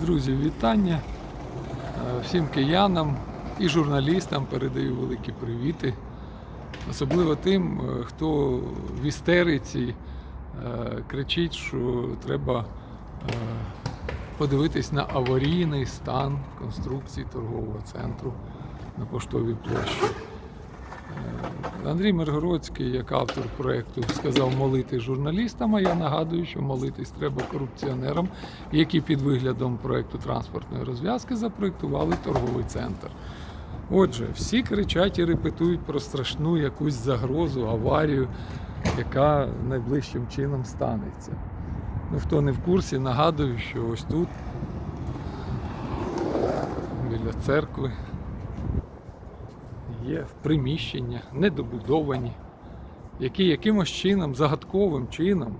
Друзі, вітання Е, всім киянам і журналістам передаю великі привіти. Особливо тим, е, хто в істериці е, кричить, що треба подивитись на аварійний стан конструкції торгового центру на поштовій площі. Андрій Миргородський, як автор проєкту, сказав молити журналістам, а я нагадую, що молитись треба корупціонерам, які під виглядом проєкту транспортної розв'язки запроєктували торговий центр. Отже, всі кричать і репетують про страшну якусь загрозу, аварію, яка найближчим чином станеться. Ну, хто не в курсі, нагадую, що ось тут, біля церкви, є приміщення, недобудовані, які якимось чином, загадковим чином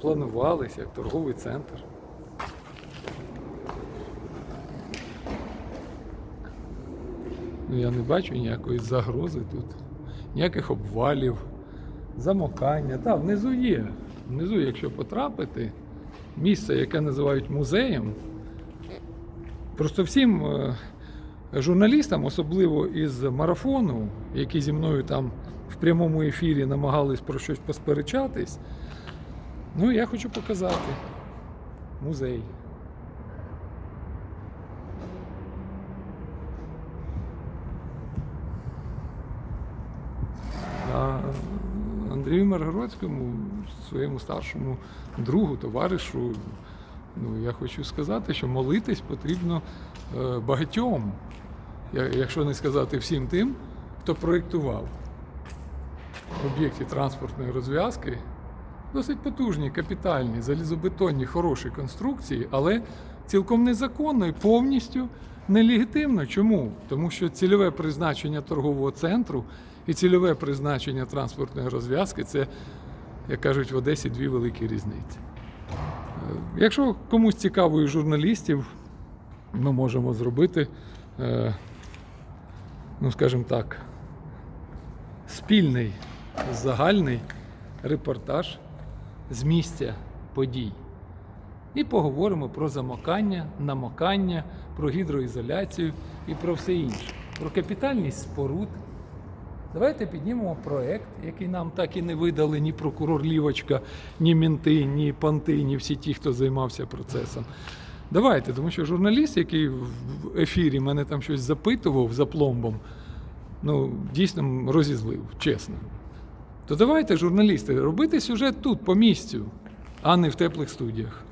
планувалися як торговий центр. Ну, я не бачу ніякої загрози тут, ніяких обвалів, замокання. Так, внизу є. Внизу, якщо потрапити, місце, яке називають музеєм, просто всім е, журналістам, особливо із марафону, які зі мною там в прямому ефірі намагались про щось посперечатись, ну я хочу показати музей. А Андрію Маргородському, своєму старшому другу, товаришу, ну, я хочу сказати, що молитись потрібно е, багатьом, якщо не сказати всім тим, хто проєктував об'єкти транспортної розв'язки. Досить потужні, капітальні, залізобетонні, хороші конструкції, але цілком незаконно і повністю нелегітимно. Чому? Тому що цільове призначення торгового центру і цільове призначення транспортної розв'язки це, як кажуть в Одесі, дві великі різниці. Якщо комусь цікаво із журналістів, ми можемо зробити, е, ну скажімо так, спільний загальний репортаж з місця подій. І поговоримо про замокання, намокання, про гідроізоляцію і про все інше. Про капітальність споруд. Давайте піднімемо проект, який нам так і не видали ні прокурор Лівочка, ні мінти, ні панти, ні всі ті, хто займався процесом. Давайте, тому що журналіст, який в ефірі мене там щось запитував за пломбом, ну, дійсно розізлив, чесно. То давайте, журналісти, робити сюжет тут, по місцю, а не в теплих студіях.